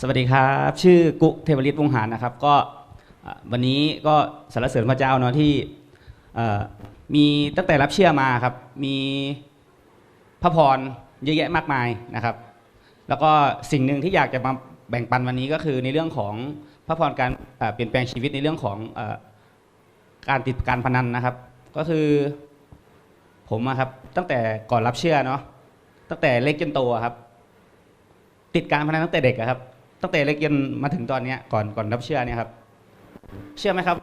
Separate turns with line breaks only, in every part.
สวัสดีครับ ชื่อกุเทวฤทธิ์วงหารนะครับ ก็วันนี้ก็สรรเสริญพระเจ้าเนาะที่มีตั้งแต่รับเชื่อมาครับ มีพระพรเยอะแยะมากมายนะครับ แล้วก็สิ่งหนึ่งที่อยากจะมาแบ่งปันวันนี้ก็คือในเรื่องของพระพรการเปลี่ยนแปลงชีวิตในเรื่องของอการติดการพนันนะครับ ก็คือผมครับตั้งแต่ก่อนรับเชื่อเนาะตั้งแต่เล็กจนโตครับ ติดการพนันตั้งแต่เด็กอะครับ ตั้งแต่เล็กจนมาถึงตอนเนี้ยก่อนก่อนรับเชื่อเนี่ยครับ เชื่อไหมครับ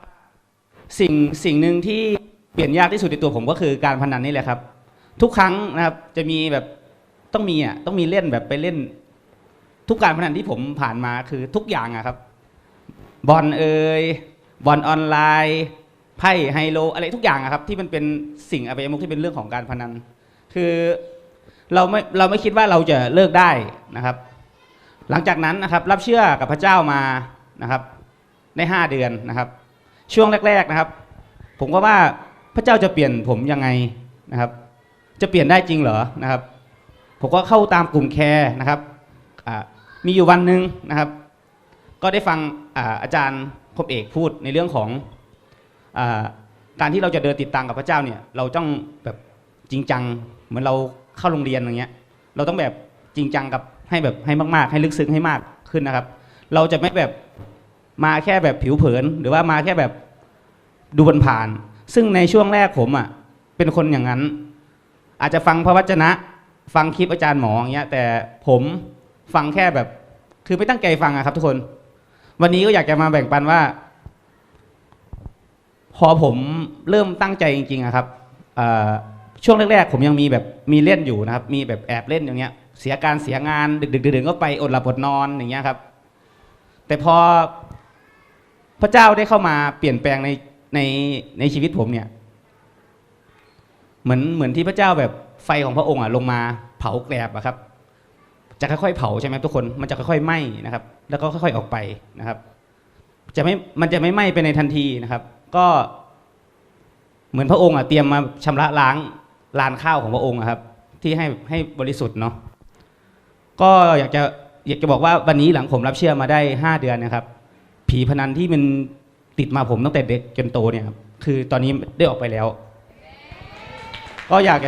สิ่งสิ่งหนึ่งที่เปลี่ยนยากที่สุดในตัวผมก็คือการพนันนี่แหละครับ ทุกครั้งนะครับจะมีแบบต้องมีอะต้องมีเล่นแบบไปเล่น ทุกการพนันที่ผมผ่านมาคือทุกอย่างอะครับ บอลเอ่ยบอลออนไลน์ไพ่ไฮโลอะไรทุกอย่างอะครับ ที่มันเป็นสิ่งอบายมุขที่เป็นเรื่องของการพนัน คือเราไม่เราไม่คิดว่าเราจะเลิกได้นะครับ หลังจากนั้นนะครับรับเชื่อกับพระเจ้ามานะครับได้ห้าเดือนนะครับ ช่วงแรก ๆนะครับ ผมก็ว่าพระเจ้าจะเปลี่ยนผมยังไงนะครับ จะเปลี่ยนได้จริงเหรอนะครับ ผมก็เข้าตามกลุ่มแคร์นะครับมีอยู่วันหนึ่งนะครับ ก็ได้ฟังอาอาจารย์คมเอกพูดในเรื่องของอการที่เราจะเดินติดตามกับพระเจ้าเนี่ย เราต้องแบบจริงจังเหมือนเราเข้าโรงเรียนอย่างเงี้ย เราต้องแบบจริงจังกับ ให้แบบให้มากๆ ให้ลึกซึ้งให้มากขึ้นนะครับ เราจะไม่แบบมาแค่แบบผิวเผิน หรือว่ามาแค่แบบดูบนผ่านๆซึ่งในช่วงแรกผมอะเป็นคนอย่างนั้น อาจจะฟังพระวจนะ ฟังคลิปอาจารย์หมออย่างเงี้ย แต่ผมฟังแค่แบบคือไม่ตั้งใจฟังอะครับ ทุกคน วันนี้ก็อยากจะมาแบ่งปันว่า พอผมเริ่มตั้งใจจริงๆอะครับช่วงแรกๆผมยังมีแบบมีเล่นอยู่นะครับ มีแบบแอบเล่นอย่างเงี้ย เสียการเสียงานดึกๆดื่นๆก็ไปอดหลับอดนอนอย่างเงี้ยครับ แต่พอพระเจ้าได้เข้ามาเปลี่ยนแปลงในในในชีวิตผมเนี่ย เหมือนเหมือนที่พระเจ้าแบบไฟของพระองค์อะลงมาเผาแกลบอะครับ จะค่อยๆเผาใช่ไหมทุกคนมันจะค่อยๆไหม้นะครับ แล้วก็ค่อยๆออกไปนะครับ จะไม่มันจะไม่ไหม้ไปในทันทีนะครับ ก็เหมือนพระองค์อะเตรียมมาชำระล้างลานข้าวของพระองค์ครับ ที่ให้ให้บริสุทธิ์เนาะ ก็อยากจะอยากจะบอกว่าวันนี้หลังผมรับเชื่อมาได้ห้าเดือนนะครับ ผีพนันที่มันติดมาผมตั้งแต่เด็กจนโตเนี่ยครับคือตอนนี้ได้ออกไปแล้ว ก็อยาก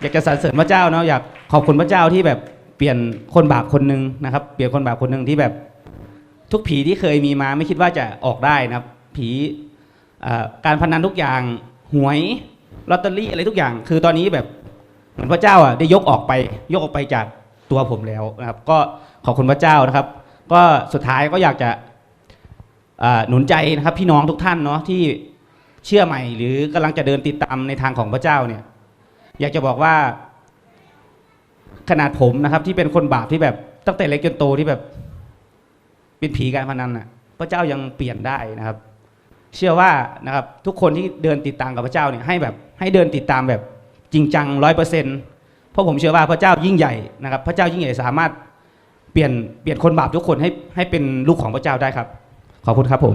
อยากจะสรรเสริญพระเจ้าเนาะอยากขอบคุณพระเจ้าที่แบบเปลี่ยนคนบาปคนหนึ่งนะครับ เปลี่ยนคนบาปคนหนึ่งที่แบบ ทุกผีที่เคยมีมาไม่คิดว่าจะออกได้นะครับ ผีการพนันทุกอย่างหวยลอตเตอรี่อะไรทุกอย่าง คือตอนนี้แบบเหมือนพระเจ้าอะได้ยกออกไป ยกออกไปจาก ตัวผมแล้วนะครับ ก็ขอบคุณพระเจ้านะครับ ก็สุดท้ายก็อยากจะหนุนใจนะครับพี่น้องทุกท่านเนาะที่เชื่อใหม่ หรือกำลังจะเดินติดตามในทางของพระเจ้าเนี่ย อยากจะบอกว่า ขนาดผมนะครับ ที่เป็นคนบาปที่แบบตั้งแต่เล็กจนโตที่แบบเป็นผีการพนันน่ะ พระเจ้ายังเปลี่ยนได้นะครับ เชื่อว่านะครับ ทุกคนที่เดินติดตามกับพระเจ้าเนี่ยให้แบบให้เดินติดตามแบบจริงจังร้อยเปอร์เซ็นต์ ราะผมเชื่อว่าพระเจ้ายิ่งใหญ่นะครับ พระเจ้ายิ่งใหญ่สามารถเปลี่ยนเปลี่ยนคนบาปทุกคนให้ให้เป็นลูกของพระเจ้าได้ครับ ขอบคุณครับผม